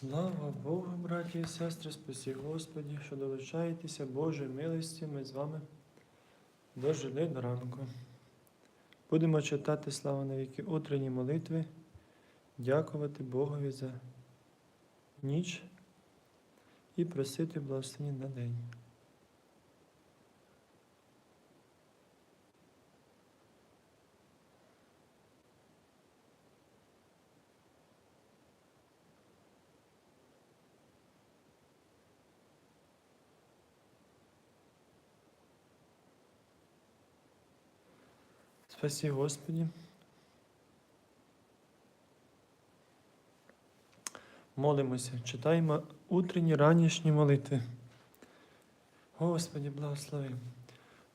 Слава Богу, браті і сестри, спасі Господі, що долучаєтеся Божої милості, ми з вами дожили до ранку. Будемо читати слава навіки утренні молитви, дякувати Богові за ніч і просити благословення на день. Спасі Господі. Молимося, читаємо утренні ранішні молитви. Господі, благослови.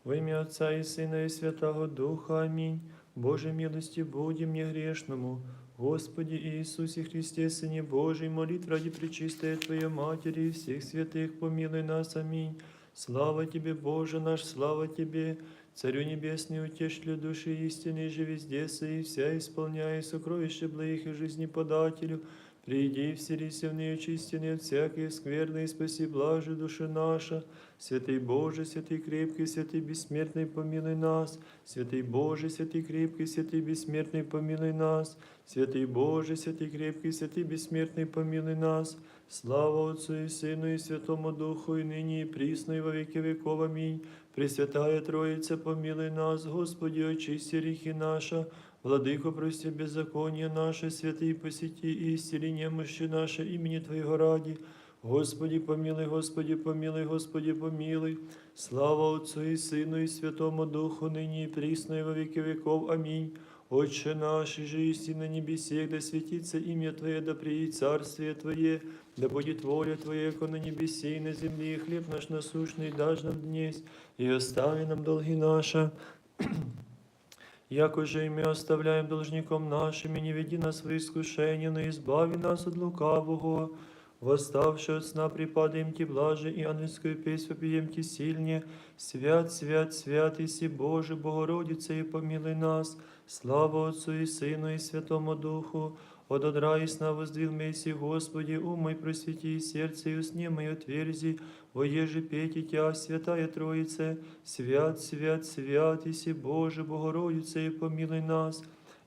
Во ім'я Отця і Сина, і Святого Духа. Амінь. Боже милості будем мне грешному. Господи Иисусе Христе, Сыне Божий, молитв ради пречистой Твоей Матери и всех святых, помилуй нас. Аминь. Слава Тебе, Боже наш, слава Тебе, Царю Небесный, утешителю души истины, же везде и вся исполняя сокровища благих и жизни подателю, приди вселися в нее чистины от всякой скверной, и спаси блажи души наша. Святый Боже, святый крепкий, святый бессмертный, помилуй нас. Святый Боже, святый крепкий, святый бессмертный, помилуй нас. Святый Боже, святый крепкий, святый бессмертный, помилуй нас. Слава Отцу и Сыну и Святому Духу, и ныне и присно, и во веки веков. Аминь. Пресвятая Троица, помилуй нас, Господи, очисти грехи наши, Владыко, прости беззаконие наше, святый посети и исцели немощи наше имени Твоего ради. Господи, помилуй, Господи, помилуй, Господи, помилуй. Слава Отцу и Сыну и Святому Духу, ныне и присно, и во веки веков. Аминь. Отче наш, же исти на небесе, да светится имя Твое, да приедет царствие Твое, да будет воля Твоя, как на небесе и на земле, и хлеб наш насущный дашь нам днесь, и остави нам долги наши, Яко же и мы оставляем должником нашим, и не веди нас в искушение, но избави нас от лукавого. Восставши от сна припадаем Ти блаже, и ангельскую песнь вопием Ти сильнее. Свят, свят, свят, Иси Боже, Богородица, и помилуй нас. Слава Отцу и Сыну и Святому Духу. От одра и сна воздвиг Месси, Господи, ум мой просвети, сердце и усне мое отверзи, воеже петь Тя, Святая Троице, свят, свят, свят, Иси Боже, Богородица, и помилуй нас,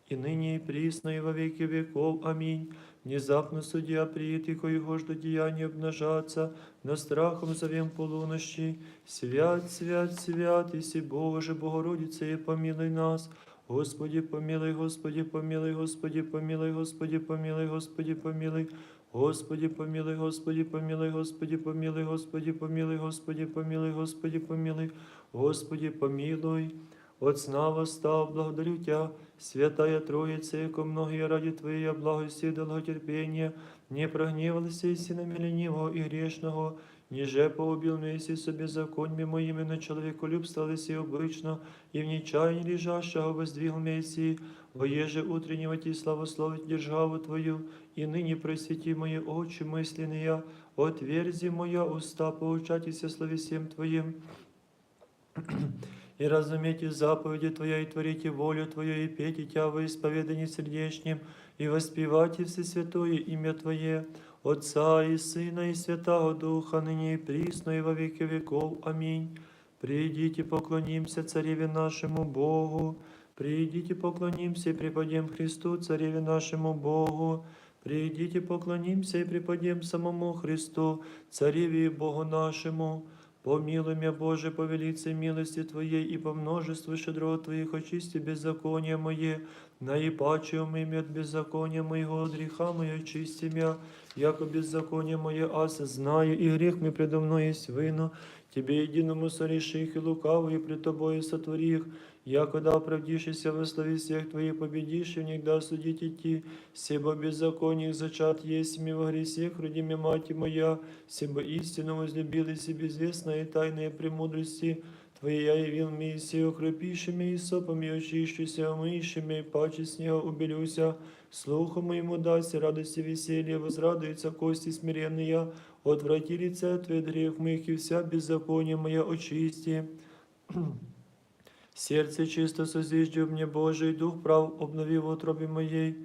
и ныне и присно, и во веки веков. Аминь. Внезапно судья приит, и коего жду деяния обнажаться, но страхом зовем полунощи. Свят, свят, свят, Иси Боже, Богородице, и помилуй нас, Господи, помилуй, Господи, помилуй, Господи, помилуй, Господи, помилуй, Господи, помилуй. Господи, помилуй, Господи, помилуй, Господи, помилуй, Господи, помилуй, Господи, помилуй, Господи, помилуй, Господи, помилуй. От сна восстав, благодарю Тя, Святая Троица, яко многие ради Твоей благости и долготерпения, не прогневался и сина ленивого и грешного, ниже поубил Месси собі законьми моїми на человеколюбство лиси обычно, и в нечаянии лежащего воздвиг Мессии, воеже утреннего Ти славословить державу Твою, и ныне просвети мои очи мысленные, отверзи моя уста, поучайтеся словесем Твоим, и разумейте заповеди Твоя, и творите волю Твою, и пейте Тя во исповедании сердечнем, и воспевайте Всесвятое имя Твое, Отца и Сына и Святого Духа, ныне и присно, и во веки веков. Аминь. Придите, поклонимся Цареве нашему Богу, Придите, поклонимся и преподем Христу, Цареве нашему Богу. Придите, поклонимся и преподем самому Христу, Цареве и Богу нашему. Помилуй меня, Боже, по велице милости Твоей и по множеству щедрот Твоих очисти беззаконие мое, наипаче умыми от беззакония моего, от греха мое очисти меня, яко беззаконие мое аз знаю, и грех мне предо мной есть вино, Тебе единому сореши их и лукавые пред Тобою сотвори их, якода оправдившийся во славе всех Твоих победишь, и никогда судить идти, себо беззакониях зачат есть ми во гресех, родиме мати моя, себо истину возлюбил и себе известные тайные премудрости, Твои я явил мне и все укропишими и сопами очищуся, омыщими, паче снега убелюся, слуху моему дасть радости веселье, возрадуются кости смиренные, отврати лице Твое от грех моих и вся беззаконие моя очисти. Сердце чисто созиждет мне Божий, Дух прав обнови в утробе моей.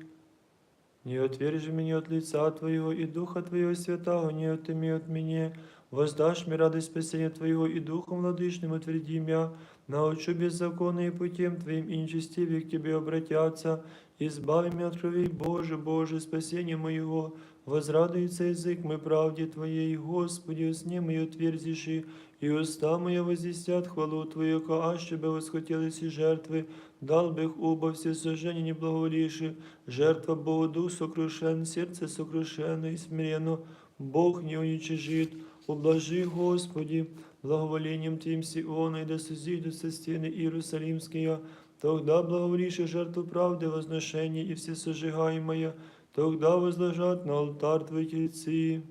Не отвержи меня от лица Твоего, и Духа Твоего Святого не отыми от меня. Воздашь мне радость спасения Твоего, и Духом Владычным утверди меня. Научу беззаконные путем Твоим, и нечестивые к Тебе обратятся. Избави меня от крови, Боже, Боже, спасение моего. Возрадуется язык мой правде Твоей, Господи, усне мое отверзиши, и уста моя возвестят хвалу Твою, аще бы восхотелись и жертвы, дал бы их оба все сожжения не благоволивши, жертва Богу дух сокрушен, сердце сокрушено и смиренно, Бог не уничижит, ублажи, Господи, благоволением Твоим Сиона, и да созидутся стены Иерусалимские, тогда благоволишь и жертву правды, возношение и все сожигаемое, тогда возложат на алтарь Твои тельцы.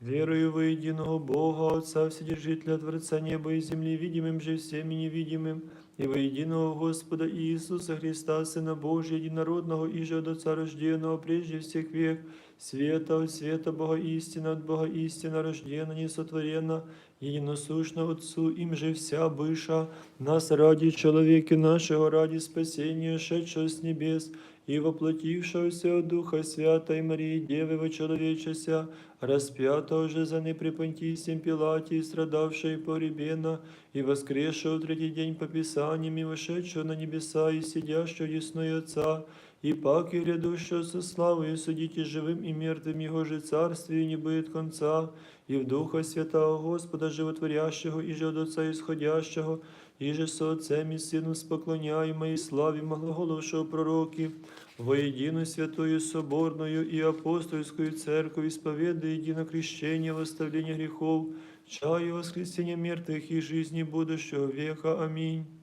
Верую во единого Бога, Отца Вседержителя, Творца неба и земли, видимым же всем и невидимым, и во единого Господа Иисуса Христа, Сына Божия, единородного и же от Отца рожденного прежде всех век, света от света Бога истина, от Бога истина рождена, несотворена, единосущна Отцу, им же вся быша, нас ради человека нашего, ради спасения, шедшего с небес, и воплотившегося от Духа Святой Марии, Девы вочеловечася, распятого же за непрепонтисем Пилате, страдавшего и погребена, и воскресшего третий день по Писаниям, и вошедшего на небеса, и сидящего десной Отца, и пак и грядущего со славой, судите живым и мертвым Его же царствию не будет конца, и в Духа Святого Господа Животворящего, и же от Отца исходящего, и же со Отцем и Сыном споклоняємо и славимо глаголовшего пророки, воедино святую соборную и апостольскую церковь, исповедуя едино крещение, восставление грехов, чаю воскресения мертвых и жизни будущего века. Аминь.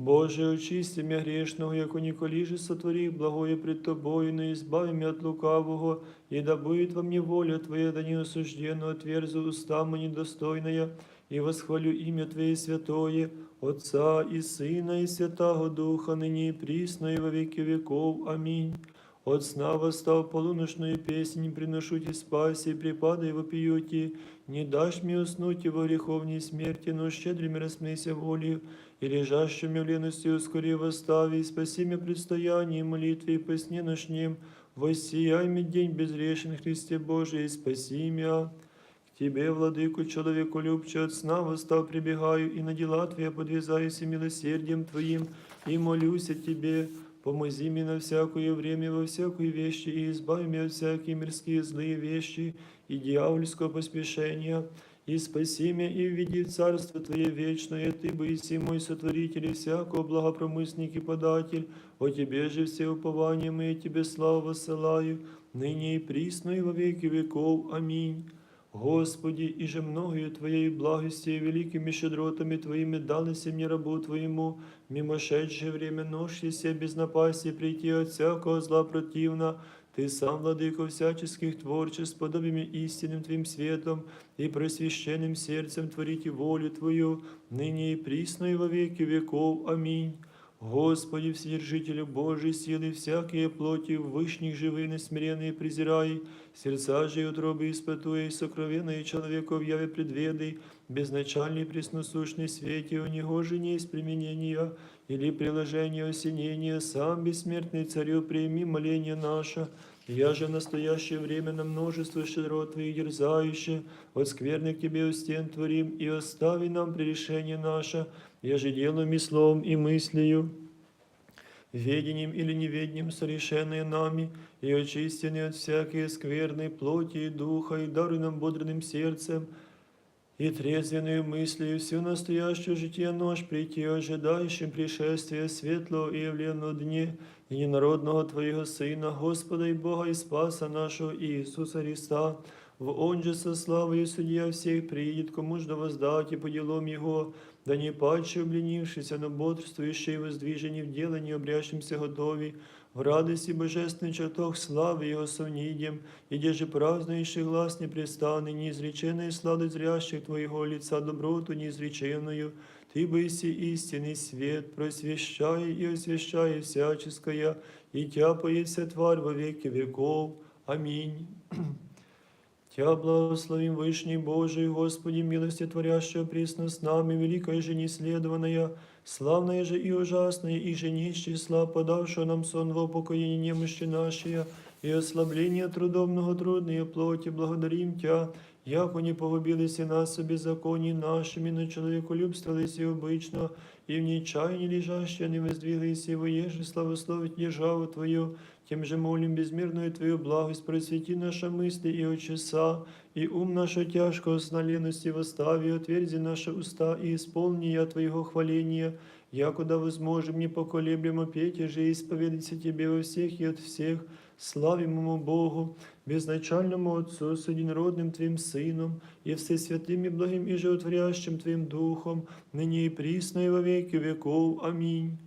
Боже, очисти меня грешного, яко николиже сотвори благое пред Тобою, но избави меня от лукавого, и да будет во мне воля Твоя, да не осужденно отверзу уста мои недостойная, и восхвалю имя Твое святое, Отца и Сына и Святого Духа, ныне и присно, и во веки веков. Аминь. От сна восстав полуношную песнь, приношу Ти спаси, припадай вопиюти, не дашь мне уснуть и во греховней смерти, но щедрым рассмейся волею, и лежащими в лености ускори восстави, и спаси меня предстояние молитве и по сне ночнем, воссияй мне день безрешен Христе Божий, и спаси меня. К Тебе, владыку, человеку любче, от сна восстав прибегаю, и на дела Твоя подвязаюсь и милосердием Твоим, и молюсь о Тебе, Помози мне на всякое время, во всякой вещи, и избави меня от всякие мирские злые вещи и дьявольского поспешения, и спаси меня, и введи в Царство Твое вечное, Ты, Боиси мой сотворитель, и всякого благопромысник и податель, о Тебе же все упования мои, Тебе славу воссылаю, ныне и присно, и во веки веков. Аминь. Господи, и же многою Твоей благости и великими щедротами Твоими далися мне рабу Твоему, мимошедшее время ноши се без напасти прийти от всякого зла противна, Ты сам, владыко всяческих творчеств, подобиями истинным Твоим светом и просвященным сердцем творите волю Твою, ныне и присно и во веки веков. Аминь. Господи, Вседержителю Божий, силы всякие плоти, вышних живых, смиренные презирай, сердца же и утробы испытуя, и сокровенные человеку в яве предведай, безначальный пресносущный свете, у него же не есть применения или приложения осенения, сам бессмертный царю, прими моление наше, я же в настоящее время на множество щедрот Твоих дерзающих, от скверных Тебе у стен творим, и остави нам пререшение наше, я же делом и словом и мыслью, ведением или неведением совершенные нами, и очистенные от всякой скверной плоти и духа, и даруй нам бодрым сердцем, и трезвенную мыслью всю настоящую житие нож прийти, ожидающим пришествия светлого и явленного дне, и ненародного Твоего Сына, Господа и Бога и Спаса нашего Иисуса Христа, в Он же со славой судья всех приедет, кому ж да воздать и по делам Его, да не паче обленившийся, но бодрствующий и воздвижені в делании, обрящимся готові, в радости божественный чертог славы Его совнидем, и где же празднующий глаз непрестанный, неизреченной сладость зрящих Твоего лица доброту неизреченную, Ты быси истинный свет, просвещай и освящай всяческое, и тяпает вся тварь во веки веков. Аминь. Тя благословим Вышний Божий, Господи, милости творящего пресно с нами, великая же неследованная, славная же и ужасная, и же не из числа, подавшего нам сон во упокоение немощи нашей, и ослабление трудомного трудной плоти, благодарим Тя, яко не погубилися нас о беззаконии нашими, но человеколюбствовались и обычно, и в нечаянии лежащие не воздвиглись, и воеже славословить державу Твою, тем же молим безмерную Твою благость, просвети наши мысли и очеса, и ум наша тяжкого сна лености восстави, отверзи наши уста и исполни я Твоего хваления, якуда возможем непоколеблемо петь и же исповедаться Тебе во всех и от всех, славимому Богу, безначальному Отцу, с единородным Твоим Сыном, и всесвятым и благим и животворящим Твоим Духом, ныне и присно и во веки веков. Аминь.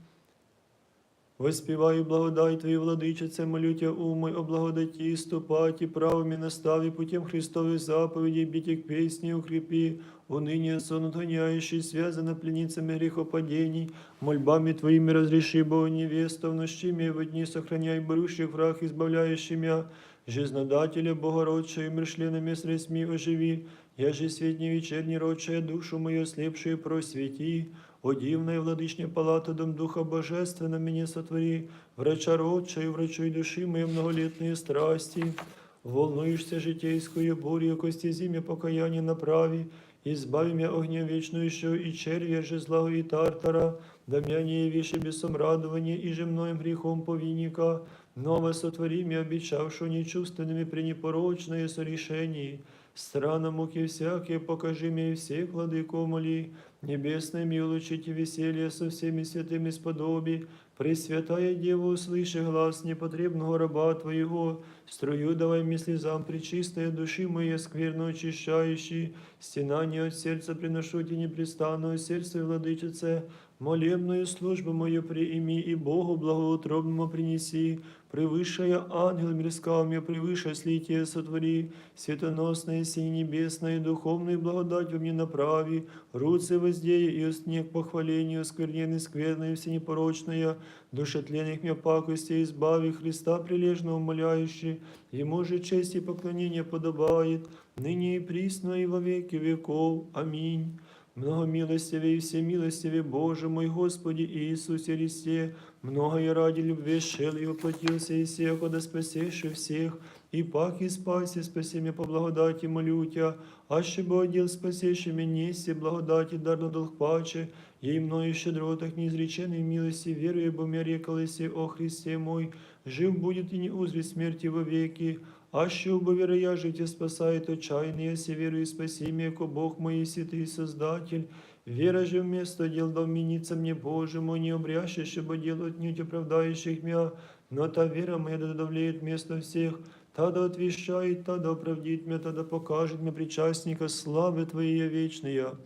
Воспіваю благодать Твою, владичице, молю Тя, умой, о благодаті, ступаті, правими наставі, путем Христових заповідей, біті к песні укрепи, уныне сон отгоняющий, связано пленницами грехопадений, мольбами Твоими разреши, Бога невеста, в нощи и в дни сохраняй борущих враг, избавляющий мя, жизнодателя Богородча и мршленными средствами оживи, я же светний вечерний родчая душу мою слепшую просвети, о дивная владычня палата дом Духа Божественного меня сотвори, врача родча и врачой души моей многолетные страсти, волнуешься житейскую бурью, кости зиме покаяние направи, избави меня огня вечную и червя же злого и тартара, да меня не явишь бесом радования и же мною грехом повинника, ново сотвори меня, обещавшую нечувственными пренепорочное сорешение, Страна муки всякие, покажи мне и всех, владыко, моли, небесное милучите веселье со всеми святыми сподоби, Пресвятая Дева, услыши глаз непотребного раба Твоего, струю давай мне слезам причистая души моей скверно очищающей, стенание от сердца приношу тебе непрестанное сердце владычице, молебную службу мою приими и Богу благоутробному принеси, превышая ангел мирского мне, превыше слитие сотвори, светоносное синь небесное, духовную благодать во мне направи, руцы воздея и устне к похвалению, скверненной скверной всенепорочная, душетленных мне пакости избави Христа прилежно умоляющий, Ему же честь и поклонение подобает, ныне и присно и во веки веков. Аминь. Многомилостивый и всемилостивый Боже мой Господи Иисусе Христе, много я ради любви шел и воплотился и всех, да спасешь всех, и пак и спаси, спаси меня по благодати, молю Тя, аще бы одел спасеши меня, неси благодати, дарно долг паче, ей мною щедротах неизреченной милости, веруя, бо мне рекалися о Христе мой, жив будет и не узрит смерти во веки, аще убо веры я житие спасает отчаянный, если верую спаси меня, ко Бог мой святый Создатель, Вера же вместо дел да вменится мне, Боже мой, не обрящий, чтобы дел отнюдь оправдающих меня, но та вера моя да давлеет вместо всех, та да отвещает, та да оправдит меня, та да покажет мне причастника славы Твоей вечная.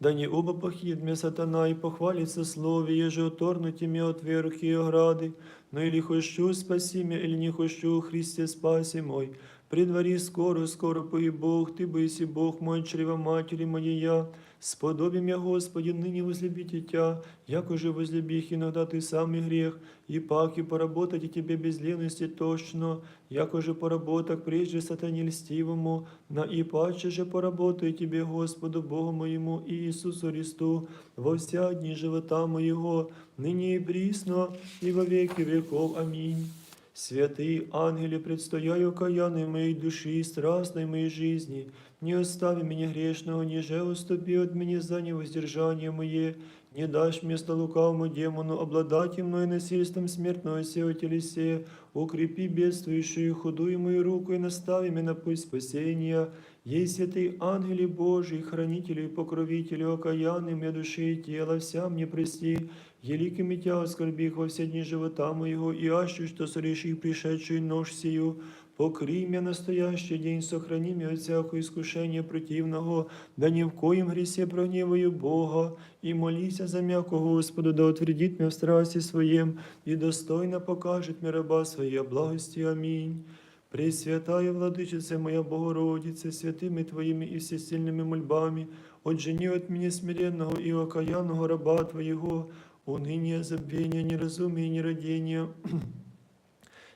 Да не оба похит мне сатана и похвалится слове, еже оторнуті мне от верхи и ограды, но или хочу спаси меня, или не хочу, Христе спаси мой. При дворе скоро, скоро пой Бог, Ты бийся, Бог мой, чрево матери моєя, сподобим я, Господи, ныне возлюбить Тя, яко же возлюбих иногда Ты самый грех, и пак и поработать и Тебе без лености точно, яко же поработок прежде сатане льстивому, на и паче же поработаю Тебе, Господу Богу моему и Иисусу Христу, во вся дни живота моего, ныне и присно, и во веки веков. Аминь. Святый ангеле, предстояю окаянной моей души и страстной моей жизни, не остави меня грешного, ниже уступи от меня за невоздержание мое, не дашь место лукавому демону обладать мной насильством смертного сего телесе, укрепи бедствующую худую мою руку и настави меня на путь спасения, Ей святый ангели Божий, хранителю и покровителю окаянным я души и тела, вся мне прости, еликими тя оскорбих во все дни живота моего, и ащу, что сореши пришедшую нож сию, покрий меня настоящий день, сохрани меня от всякого искушения противного, да ни в коем гресе прогневаю Бога, и молися за м'яко Господу, да утвердит меня в страсти своем, и достойно покажет мне раба своей благости. Аминь. Пресвятая Владычица моя Богородице, святыми Твоими и всесильными мольбами, отжени от меня смиренного и окаянного раба Твоего, уныние, забвения, неразумия и нерадения,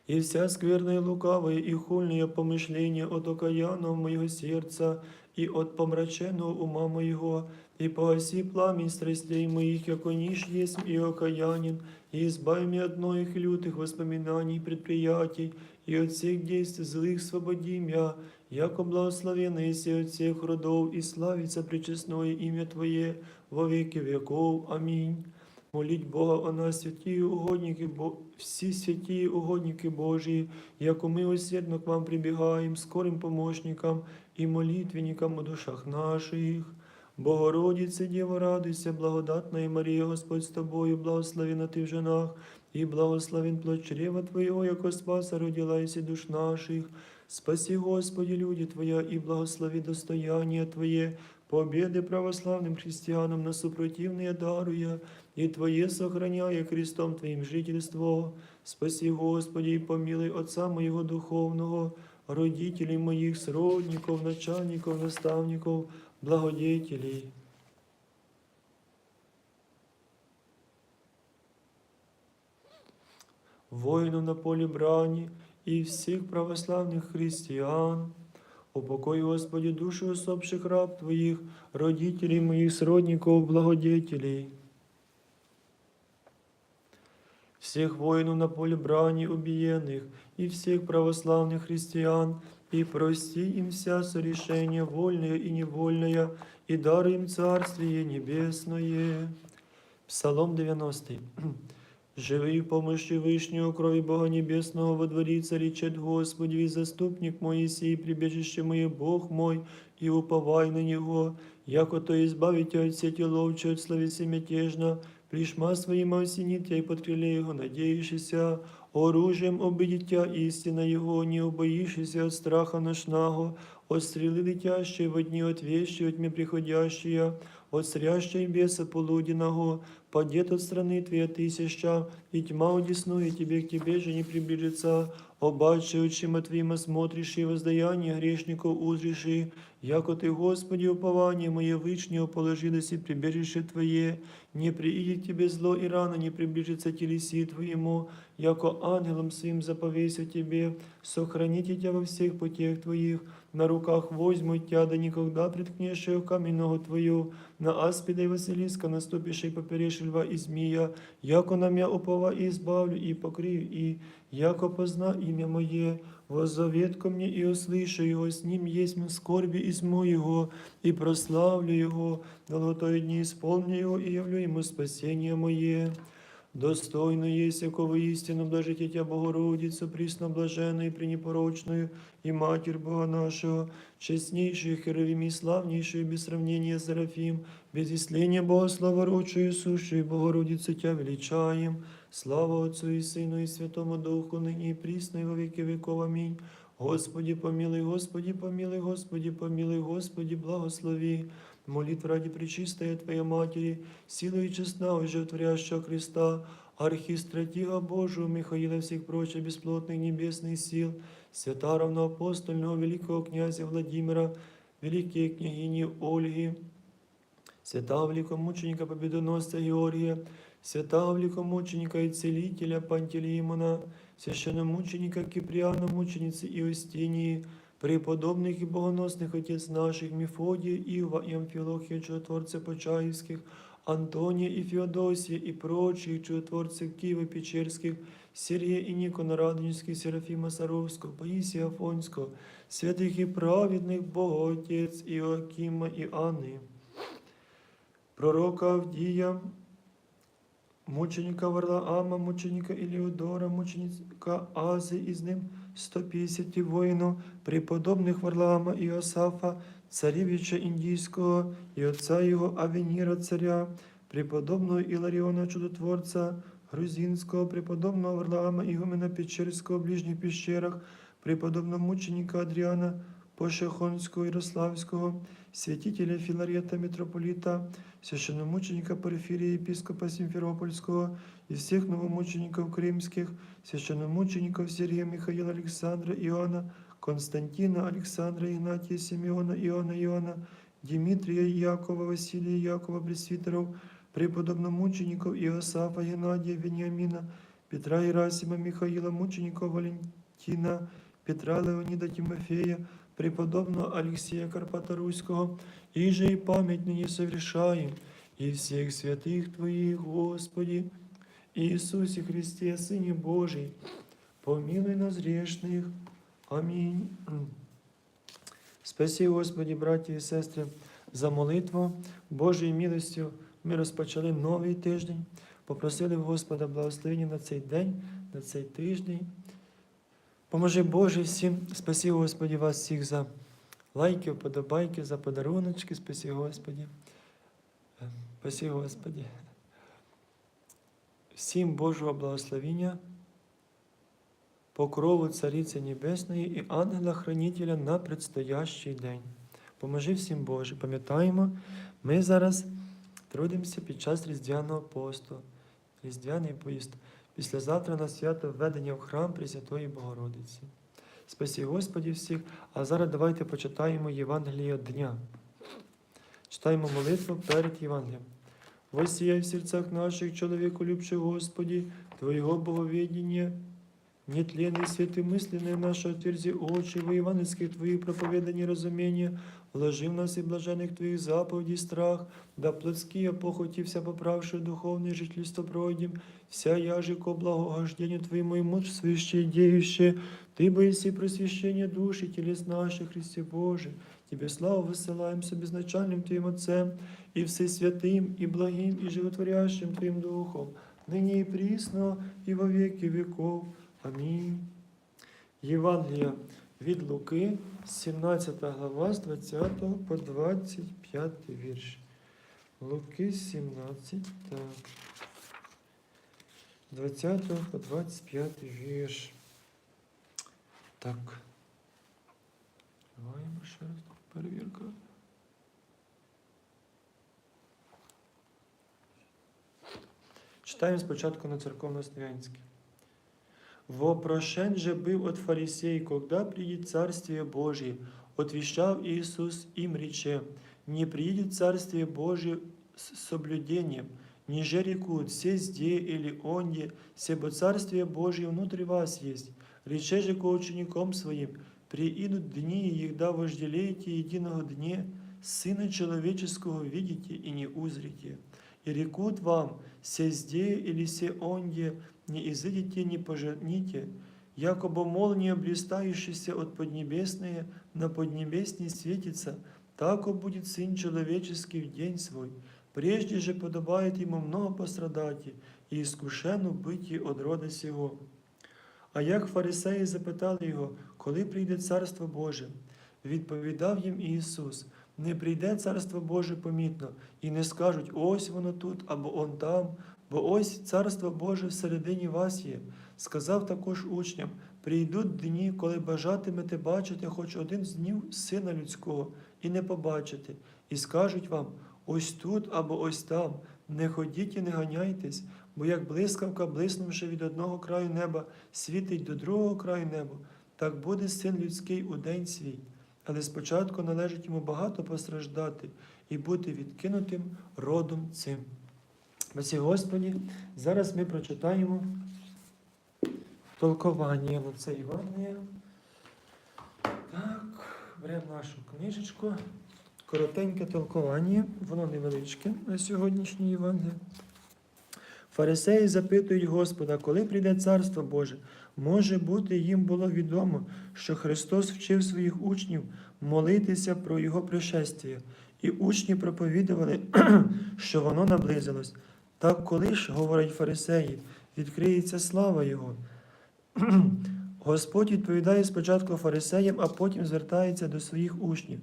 и вся скверная лукавая и хульное помышление от окаянного моего сердца и от помраченного ума моего, и погаси пламень страстей моих, яко ниш есть и окаянин, и избави меня от многих лютых воспоминаний и предприятий, и от всех действий злых свободи меня, яко благословенный еси от всех родов, и славится пречестное имя Твое во веки веков. Аминь. Моліть Бога о нас, святі угодники, Бо... всі святі угодники Божії, яко ми усердно к вам прибігаємо, скорим помощникам і молитвенникам у душах наших. Богородице, Дєво, радуйся, благодатна і Марія, Господь з тобою, благословена ти в женах, і благословен плод чрева Твоєго, яко спаса родилася душ наших. Спаси, Господи, люди Твоя, и благослови достояние Твое, победы православным христианам на супротивные даруя, и Твое сохраняя крестом Твоим жительство. Спаси, Господи, и помилуй Отца моего духовного, родителей моих, сродников, начальников, наставников, благодетелей. воїнів на полі брані і всіх православних християн. Упокой, Господи, души усопших раб Твоих, родителей моих, сродников, благодетелей. Всех воинов на поле брани убиенных и всех православных христиан, и прости им вся сорешения вольное и невольное, и даруй им Царствие Небесное. Псалом 90. Живи в помощи Вышнего, крови Бога Небесного, во дворице речет Господи, и заступник мой сей, прибежище мое, Бог мой, и уповай на Него, яко то избавить тебя от сети ловчей, от словеси мятежно, пришма своим осенит тебя и под крыле Его надеющийся, оружием обидит тебя истина Его, не убоишься от страха ношного, от стрелы летящей во дни, от вещи, от тьмы приходящие, от срящей беса полуденного, падет от страны Твоя тысяча, и тьма удесную тебе, к Тебе же не приближится, обаче очима Твоим смотришь, и воздаяние грешников узришь, яко Ты, Господи, упование мое вышнее положилось и прибежище Твое, не приидет Тебе зло и рано не приближится телеси Твоему, яко ангелом своим заповеся Тебе, сохраните Тебя во всех путях Твоих, на руках возьму Тебя, да никогда приткнешь в каменного Твою, на аспида и Василиска наступишь и поперешь льва и змея, яко на мя упова и избавлю и покрию, и яко позна имя Мое, воззовет ко мне и услышу Его, с Ним есть в скорби и сму Его, и прославлю Его, долготой дни исполню Его и явлю Ему спасение Мое. Достойно есть, яко воистину блажите Тя Богородицу, присно блаженную и пренепорочную, и Матерь Бога нашего, честнейшую, херовим и славнейшую, без сравнения Серафим, без исления Бога славородшую, сущую, Богородицу Тя величаем. Слава Отцу и Сыну и Святому Духу, ныне и присно и во веки веков. Аминь. Господи, помилуй, Господи, помилуй, Господи, помилуй, Господи, благослови. Молитва ради Пречистая Твоя Матери, силой и честна, животворящего Христа, архистратига Божию, Михаила всех прочих бесплотных небесных сил, свята равноапостольного великого князя Владимира, великие княгини Ольги, святого великомученика Победоносца Георгия, святого великомученика и целителя Пантелеймона, священномученика Киприана, мученицы Иостинии, преподобных и богоносных отец наших Мефодия, Ива и Амфилохия, чудотворцы Почаевских, Антония и Феодосия и прочих чудотворцев Киева Печерских, Сергия и Никона Радонежских, Серафима Саровского, Паисия Афонского, святых и праведных Бога Отец Иоакима и Анны, пророка Авдія, мученика Варлаама, мученика Илиодора, мученика Ази, і з ним 150 воїнів, преподобних Варлаама і Осафа, царівича Індійського і отця його Авеніра царя, преподобного Іларіона чудотворця Грузинського, преподобного Варлаама Ігумена Печерського в ближніх пещерах, преподобного мученика Адріана Пошехонського Ярославського, святителя Філарета митрополита, священномученика Порфирия епископа Симферопольского и всех новомучеников крымских, священномучеников Сергия Михаила Александра Иоанна, Константина Александра Игнатия Симеона Иоанна Иоанна, Дмитрия Якова Василия Якова Пресвитеров, преподобномучеников Иосафа Геннадия Вениамина, Петра Герасима, Михаила, мучеников Валентина, Петра Леонида Тимофея, преподобного Алексея Карпата Руського, и же и память ныне совершаем, и всех святых Твоих, Господи, Иисусе Христе, Сыне Божий, помилуй нас грешных. Амінь. Спасі, Господі, браті і сестри, за молитву Божою милостю ми розпочали новий тиждень, попросили в Господа благословення на цей день, на цей тиждень. Поможи Боже всім, спасі, Господі, вас всіх за лайки, вподобайки, за подаруночки, спасі, Господі. Е, Спасі, Господі. Всім Божого благословення покрову Цариці Небесної і ангела-хранителя на предстоящий день. Поможи всім Боже. Пам'ятаємо, ми зараз трудимося під час Різдвяного посту. Різдвяний поїзд. Післязавтра на свято введення в храм Пресвятої Богородиці. Спасі Господі всіх. А зараз давайте почитаємо Євангеліє дня. Читаємо молитву перед Євангелієм. Восіяй в серцях наших, чоловіку любши Господі, Твоєго боговедения, нетленные святы мысленные наши, отверзи очи, во евангельских Твоих проповеданий разумения, вложи в нас и блаженных Твоих заповедей страх, да плотские похоти вся поправшие духовное жительство пройдем, вся яже ко благогождению Твоему и муж свящее деющее, Ты боиси просвящение души и телес наших, Христе Боже, Тебе славу высылаемся безначальным Твоим Отцем, и всесвятым, и благим, и животворящим Твоим Духом, ныне и присно, и во веки веков. Амінь. Євангелія від Луки, 17 глава, з 20 по 25 вірш. Луки 17, так. 20 по 25 вірш. Так. Триваємо ще раз перевірка. Читаємо спочатку на церковно-славянське. «Вопрошен же был от фарисеев, когда придет Царствие Божие, отвещал Иисус им рече, не приедет Царствие Божие с соблюдением, ниже рекут, все зде или онде, себо Царствие Божие внутри вас есть. Рече же ко ученикам своим, приидут дни, егда вожделеете единого дне, Сына Человеческого видите и не узрите И рекут вам, се зде или се онде, не изыдите, не пожерните, якобы молния, блистающаяся от поднебесные, на поднебесной светится, тако будет Сын Человеческий в день свой. Прежде же подобает ему много пострадать и искушену быть от рода сего. А як фарисеї запитали його, коли прийде Царство Боже, відповідав їм Ісус, не прийде Царство Боже помітно, і не скажуть, ось воно тут або он там, бо ось Царство Боже всередині вас є. Сказав також учням: прийдуть дні, коли бажатимете бачити хоч один з днів Сина Людського, і не побачите, і скажуть вам: ось тут або ось там, не ходіть і не ганяйтесь, бо як блискавка, блиснувши від одного краю неба, світить до другого краю неба, так буде син людський у день свій. Але спочатку належить йому багато постраждати і бути відкинутим родом цим. Спасі Господі, зараз ми прочитаємо толкування на це Євангелія. Так, беремо нашу книжечку. Коротеньке толкування, воно невеличке на сьогоднішній Євангелії. Фарисеї запитують Господа, коли прийде Царство Боже. Може бути, їм було відомо, що Христос вчив своїх учнів молитися про Його пришестя, і учні проповідували, що воно наблизилось. Так коли ж, говорять фарисеї, відкриється слава Його. Господь відповідає спочатку фарисеям, а потім звертається до своїх учнів.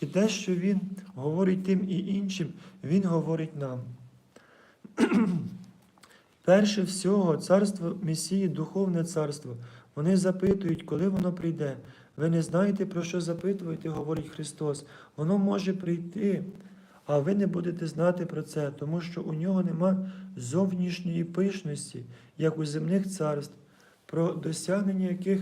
І те, що Він говорить тим і іншим, Він говорить нам. Перше всього, царство Месії, духовне царство. Вони запитують, коли воно прийде. Ви не знаєте, про що запитуєте, говорить Христос. Воно може прийти, а ви не будете знати про це, тому що у нього нема зовнішньої пишності, як у земних царств, про досягнення яких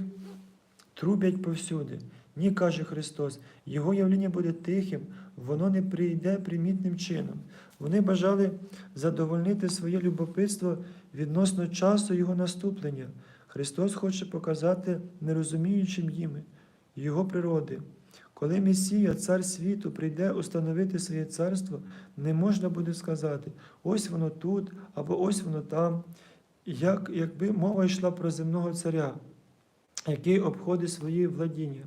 трубять повсюди. Ні, каже Христос, Його явління буде тихим, воно не прийде примітним чином. Вони бажали задовольнити своє любопитство відносно часу Його наступлення. Христос хоче показати нерозуміючим їм Його природи. Коли Месія, цар світу, прийде установити своє царство, не можна буде сказати, ось воно тут або ось воно там, як, якби мова йшла про земного царя, який обходить свої владіння.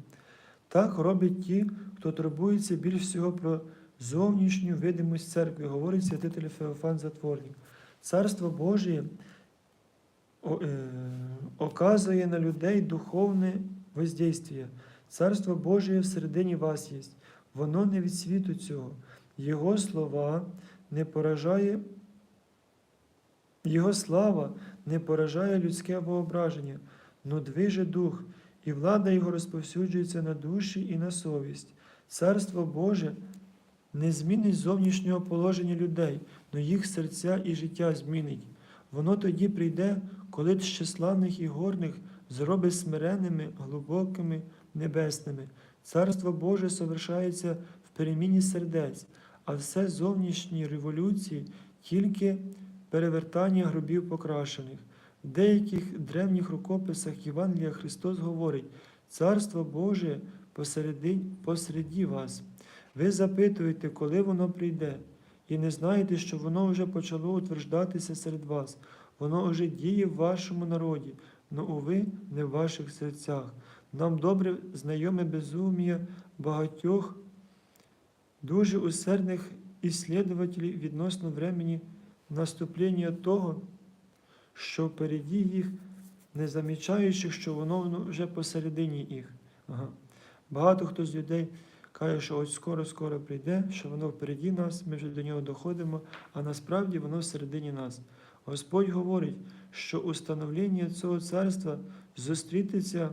Так роблять ті, хто турбується більш всього про зовнішню видимість церкви, говорить святитель Феофан Затворник. Царство Божє е, оказує на людей духовне воздействие. Царство Божє всередині вас є. Воно не від світу цього. Його слова не поражає, Його слава не поражає людське воображення, но движе дух, і влада Його розповсюджується на душі і на совість. Царство Боже не змінить зовнішнього положення людей, но їх серця і життя змінить. Воно тоді прийде, коли тщеславних і горних зробить смиренними, глибокими, небесними. Царство Боже совершається в переміні сердець, а все зовнішні революції тільки перевертання гробів покрашених. В деяких древніх рукописах Євангелія Христос говорить: Царство Боже посереді вас. Ви запитуєте, коли воно прийде, і не знаєте, що воно вже почало утверждатися серед вас. Воно вже діє в вашому народі, но, уви, не в ваших серцях. Нам добре знайоме безумія багатьох дуже усердних іслідователів відносно времени наступлення того, що впереді їх, не замічаючи, що воно вже посередині їх. Ага. Багато хто з людей каже, що ось скоро-скоро прийде, що воно впереді нас, ми вже до нього доходимо, а насправді воно всередині нас. Господь говорить, що установлення цього царства зустрітиться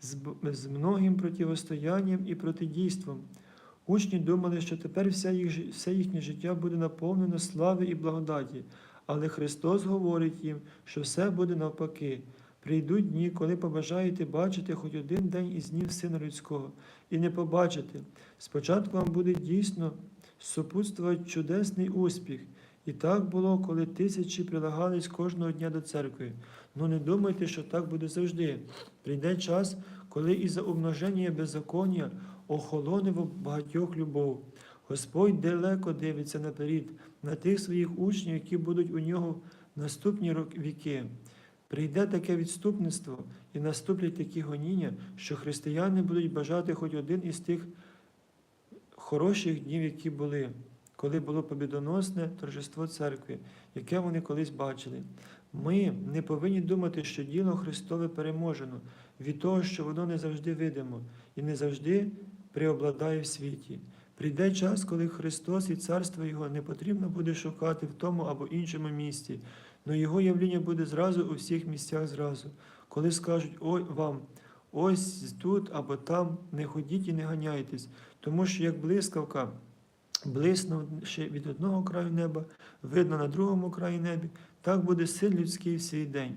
з, з многим противостоянням і протидійством. Учні думали, що тепер вся їх, все їхнє життя буде наповнено слави і благодаті, але Христос говорить їм, що все буде навпаки. Прийдуть дні, коли побажаєте бачити хоч один день із днів Сина Людського, і не побачите. Спочатку вам буде дійсно супутствувати чудесний успіх. І так було, коли тисячі прилагались кожного дня до церкви. Ну не думайте, що так буде завжди. Прийде час, коли із-за умноження беззаконня охолоне багатьох любов. Господь далеко дивиться наперед, на тих своїх учнів, які будуть у нього наступні віки. Прийде таке відступництво і наступлять такі гоніння, що християни будуть бажати хоч один із тих хороших днів, які були, коли було побідоносне торжество церкви, яке вони колись бачили. Ми не повинні думати, що діло Христове переможено від того, що воно не завжди видимо і не завжди преобладає в світі. Прийде час, коли Христос і Царство Його не потрібно буде шукати в тому або іншому місці, але Його явління буде зразу у всіх місцях зразу. Коли скажуть ой вам, ось тут або там, не ходіть і не ганяйтесь, тому що як блискавка блиснув ще від одного краю неба, видно на другому краї небі, так буде син людський в свій день.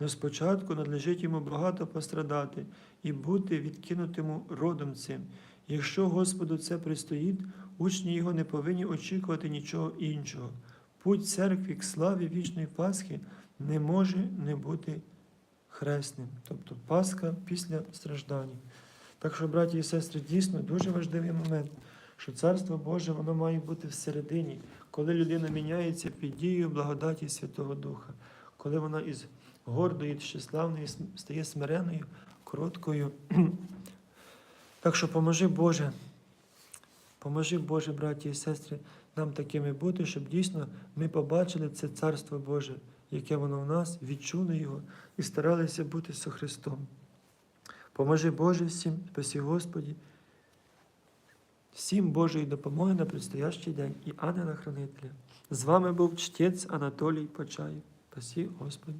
Но спочатку надлежить йому багато пострадати і бути відкинутиму родом цим. Якщо Господу це пристоїть, учні його не повинні очікувати нічого іншого. Путь церкви к славі вічної Пасхи не може не бути хресним, тобто Пасха після страждання. Так що, браті і сестри, дійсно дуже важливий момент, що Царство Боже воно має бути всередині, коли людина міняється під дією благодаті Святого Духа, коли вона із гордої, тщеславної стає смиреною, короткою. Так що поможи Боже, поможи Боже, браті і сестри, нам такими бути, щоб дійсно ми побачили це Царство Боже, яке воно в нас, відчули його і старалися бути со Христом. Поможи Боже всім, спаси Господі, всім Божої допомоги на предстоящий день і ангела-хранителя. З вами був чтець Анатолій Почаєв. Спасі Господі.